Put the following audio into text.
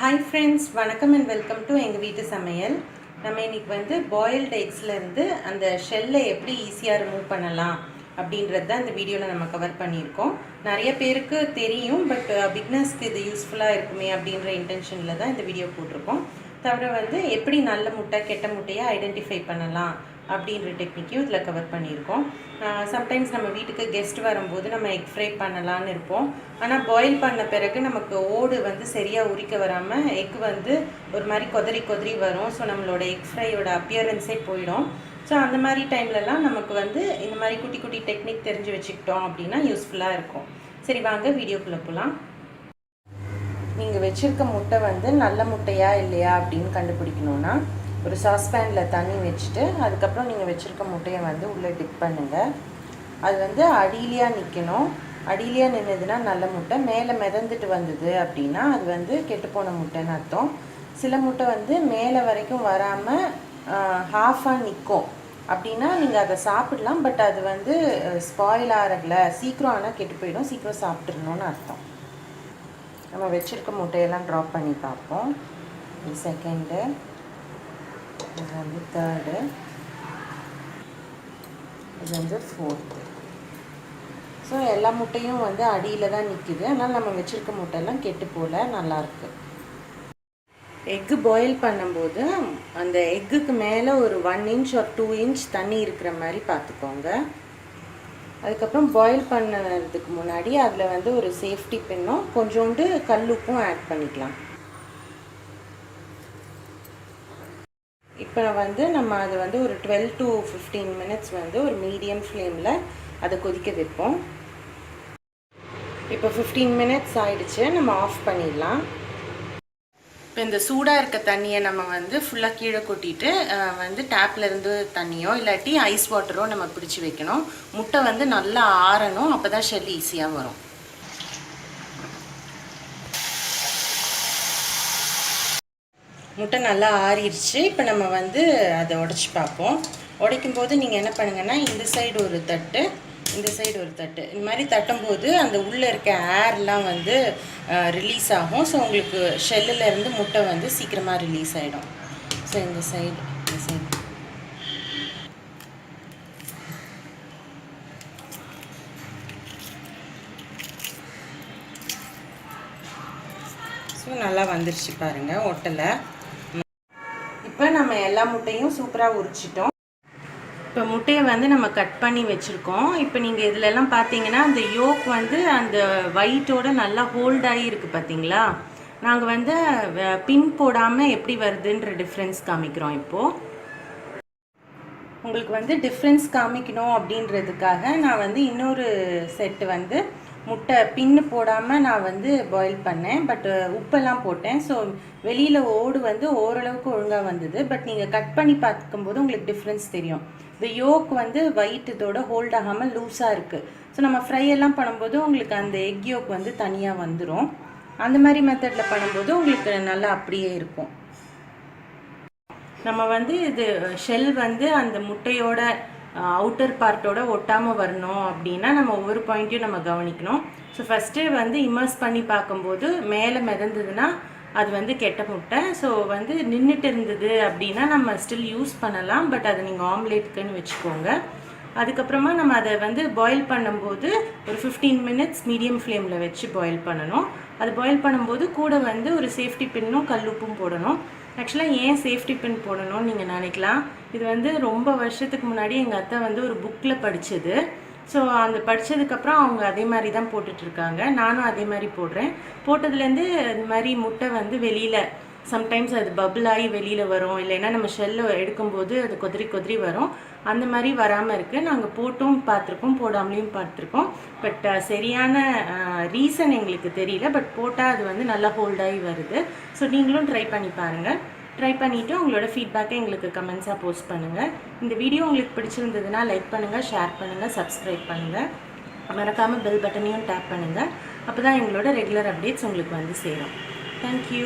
Hi friends வணக்கம் and welcome to எங்கள் வீட்டு சமையல். நம்ம இன்னைக்கு வந்து பாயில்டு எக்ஸ்லேருந்து அந்த ஷெல்லை எப்படி ஈஸியாக ரிமூவ் பண்ணலாம் அப்படின்றது தான் இந்த வீடியோவில் நம்ம கவர் பண்ணியிருக்கோம். நிறைய பேருக்கு தெரியும் பட் பிக்னஸ்க்கு இது யூஸ்ஃபுல்லாக இருக்குமே அப்படின்ற இன்டென்ஷனில் தான் இந்த வீடியோ போட்டிருக்கோம். தவிர வந்து எப்படி நல்ல முட்டை கெட்ட முட்டையை ஐடென்டிஃபை பண்ணலாம் அப்படின்ற டெக்னிக்கையும் இதில் கவர் பண்ணியிருக்கோம். சம்டைம்ஸ் நம்ம வீட்டுக்கு கெஸ்ட் வரும்போது நம்ம எக் ஃப்ரை பண்ணலான்னு இருப்போம். ஆனால் பாயில் பண்ண பிறகு நமக்கு ஓடு வந்து சரியாக உரிக்க வராமல் எக் வந்து ஒரு மாதிரி கொதறி கொதறி வரும். ஸோ நம்மளோட எக் ஃப்ரையோட அப்பியரன்ஸே போயிடும். ஸோ அந்த மாதிரி டைம்லலாம் நமக்கு வந்து இந்த மாதிரி குட்டி குட்டி டெக்னிக் தெரிஞ்சு வச்சுக்கிட்டோம் அப்படின்னா யூஸ்ஃபுல்லாக இருக்கும். சரி வாங்க வீடியோக்குள்ளே போகலாம் நீங்கள் வச்சுருக்க முட்டை வந்து நல்ல முட்டையா இல்லையா அப்படின்னு கண்டுபிடிக்கணுன்னா ஒரு சாஸ்பேனில் தண்ணி வச்சுட்டு அதுக்கப்புறம் நீங்கள் வச்சுருக்க முட்டையை வந்து உள்ளே டிப் பண்ணுங்கள் அது வந்து அடியிலையாக நிற்கணும் அடியிலையாக நின்றுதுன்னா நல்ல முட்டை. மேலே மிதந்துட்டு வந்தது அப்படின்னா அது வந்து கெட்டுப்போன முட்டைன்னு அர்த்தம். சில முட்டை வந்து மேலே வரைக்கும் வராமல் ஹாஃபாக நிற்கும் அப்படின்னா நீங்கள் அதை சாப்பிடலாம். பட் அது வந்து ஸ்பாயில் ஆகல. சீக்கிரம் ஆனால் கெட்டு போயிடும். சீக்கிரம் சாப்பிட்றணும்னு அர்த்தம். நம்ம வச்சுருக்க முட்டையெல்லாம் ட்ராப் பண்ணி பார்ப்போம். இது செகண்டு இது வந்து தேர்டு இது வந்து ஃபோர்த்து ஸோ எல்லா முட்டையும் வந்து அடியில் தான் நிற்கிது அதனால் நம்ம வச்சுருக்க முட்டையெல்லாம் கெட்டு போல் நல்லாயிருக்கு எக்கு பாயில் பண்ணும்போது அந்த எக்குக்கு மேலே ஒரு ஒன் இன்ச் ஒரு டூ இன்ச் தண்ணி இருக்கிற மாதிரி பார்த்துக்கோங்க. அதுக்கப்புறம் பாயில் பண்ணதுக்கு முன்னாடி அதில் வந்து ஒரு சேஃப்டி பின்னும் கொஞ்சோண்டு கல்லுப்பும் ஆட் பண்ணிக்கலாம். இப்போ வந்து நம்ம அது வந்து ஒரு டுவெல் டு ஃபிஃப்டீன் மினிட்ஸ் வந்து ஒரு மீடியம் ஃப்ளேமில் அதை கொதிக்க வைப்போம். இப்போ ஃபிஃப்டீன் மினிட்ஸ் ஆயிடுச்சு நம்ம ஆஃப் பண்ணிடலாம். இப்போ இந்த சூடாக இருக்க தண்ணியை நம்ம வந்து ஃபுல்லாக கீழே கொட்டிட்டு வந்து டேப்பில் இருந்து தண்ணியோ இல்லாட்டி ஐஸ் வாட்டரோ நம்ம பிடிச்சி வைக்கணும். முட்டை வந்து நல்லா ஆறணும் அப்போ தான் ஷெல் ஈஸியாக வரும். முட்டை நல்லா ஆறிடுச்சு இப்போ நம்ம வந்து அதை உடச்சி பார்ப்போம். உடைக்கும் போது நீங்கள் என்ன பண்ணுங்கன்னா இந்த சைடு ஒரு தட்டு இந்த சைடு ஒரு தட்டு. இந்த மாதிரி தட்டும்போது அந்த உள்ளே இருக்க ஏர்லாம் வந்து ரிலீஸ் ஆகும். ஸோ உங்களுக்கு ஷெல்லில் இருந்து முட்டை வந்து சீக்கிரமாக ரிலீஸ் ஆகிடும் ஸோ இந்த சைடு இந்த சைடு ஸோ நல்லா வந்துருச்சு பாருங்கள் ஒட்டலை. இப்போ நம்ம எல்லா முட்டையும் சூப்பராக உரிச்சிட்டோம். இப்போ முட்டையை வந்து நம்ம கட் பண்ணி வச்சுருக்கோம். இப்போ நீங்கள் இதிலெல்லாம் பார்த்தீங்கன்னா அந்த யோக் வந்து அந்த ஒயிட்டோட நல்லா ஹோல்ட் ஆகி இருக்குது பார்த்தீங்களா நாங்கள் வந்து பின் போடாமல் எப்படி வருதுன்ற டிஃப்ரென்ஸ் காமிக்கிறோம் இப்போது உங்களுக்கு வந்து டிஃப்ரென்ஸ் காமிக்கணும் அப்படின்றதுக்காக நான் வந்து இன்னொரு செட்டு வந்து முட்டை பின்னு போடாமல் நான் வந்து பாயில் பண்ணேன். பட் உப்பெல்லாம் போட்டேன். ஸோ வெளியில் ஓடு வந்து ஓரளவுக்கு ஒழுங்காக வந்தது. பட் நீங்கள் கட் பண்ணி பார்க்கும்போது உங்களுக்கு டிஃப்ரென்ஸ் தெரியும். இந்த யோக் வந்து ஒயிட் இதோட ஹோல்ட் ஆகாமல் லூஸாக இருக்குது ஸோ நம்ம ஃப்ரை எல்லாம் பண்ணும்போது உங்களுக்கு அந்த எக் யோக் வந்து தனியாக வந்துடும் அந்த மாதிரி மெத்தடில் பண்ணும்போது உங்களுக்கு நல்லா அப்படியே இருக்கும். நம்ம வந்து இது ஷெல் வந்து அந்த முட்டையோட அவுட்டர் பார்ட்டோட ஒட்டாமல் வரணும் அப்படின்னா நம்ம ஒவ்வொரு பாயிண்ட்டையும் நம்ம கவனிக்கணும். ஸோ ஃபஸ்ட்டு வந்து இமர்ஸ் பண்ணி பார்க்கும்போது மேலே மிதந்ததுன்னா அது வந்து கெட்ட முட்டை. ஸோ வந்து நின்றுட்டு இருந்தது அப்படின்னா நம்ம ஸ்டில் யூஸ் பண்ணலாம். பட் அதை நீங்கள் ஆம்லேட்டுக்குன்னு வச்சுக்கோங்க. அதுக்கப்புறமா நம்ம அதை வந்து பாயில் பண்ணும்போது ஒரு ஃபிஃப்டீன் மினிட்ஸ் மீடியம் ஃப்ளேமில் வச்சு பாயில் பண்ணணும். அது பாயில் பண்ணும்போது கூட வந்து ஒரு சேஃப்டி பின்னும் கல்லுப்பும் போடணும். ஆக்சுவலாக ஏன் சேஃப்டி பின் போடணும்னு நீங்கள் நினைக்கலாம். இது வந்து ரொம்ப வருஷத்துக்கு முன்னாடி எங்கள் அத்தை வந்து ஒரு புக்கில் படித்தது ஸோ அந்த படித்ததுக்கப்புறம் அவங்க அதே மாதிரி தான் போட்டுட்ருக்காங்க நானும் அதே மாதிரி போடுறேன். போட்டதுலேருந்து இந்த மாதிரி முட்டை வந்து வெளியில் சம்டைம்ஸ் அது பபிள் ஆகி வெளியில் வரும். இல்லைன்னா நம்ம ஷெல்லை எடுக்கும்போது அது கொதிரி கொதிரி வரும். அந்த மாதிரி வராமல் இருக்குது நாங்கள் போட்டும் பார்த்துருக்கோம் போடாமலையும் பார்த்துருக்கோம். பட் சரியான ரீசன் எங்களுக்கு தெரியல. பட் போட்டால் அது வந்து நல்லா ஹோல்டாகி வருது. ஸோ நீங்களும் ட்ரை பண்ணி பாருங்கள் ட்ரை பண்ணிவிட்டு உங்களோட ஃபீட்பேக்கை எங்களுக்கு கமெண்ட்ஸாக போஸ்ட் பண்ணுங்கள் இந்த வீடியோ உங்களுக்கு பிடிச்சிருந்ததுன்னா லைக் பண்ணுங்கள் ஷேர் பண்ணுங்கள் சப்ஸ்கிரைப் பண்ணுங்கள் மறக்காமல் பெல் பட்டனையும் டேப் பண்ணுங்கள் அப்போ தான் எங்களோட ரெகுலர் அப்டேட்ஸ் உங்களுக்கு வந்து சேரும். தேங்க்யூ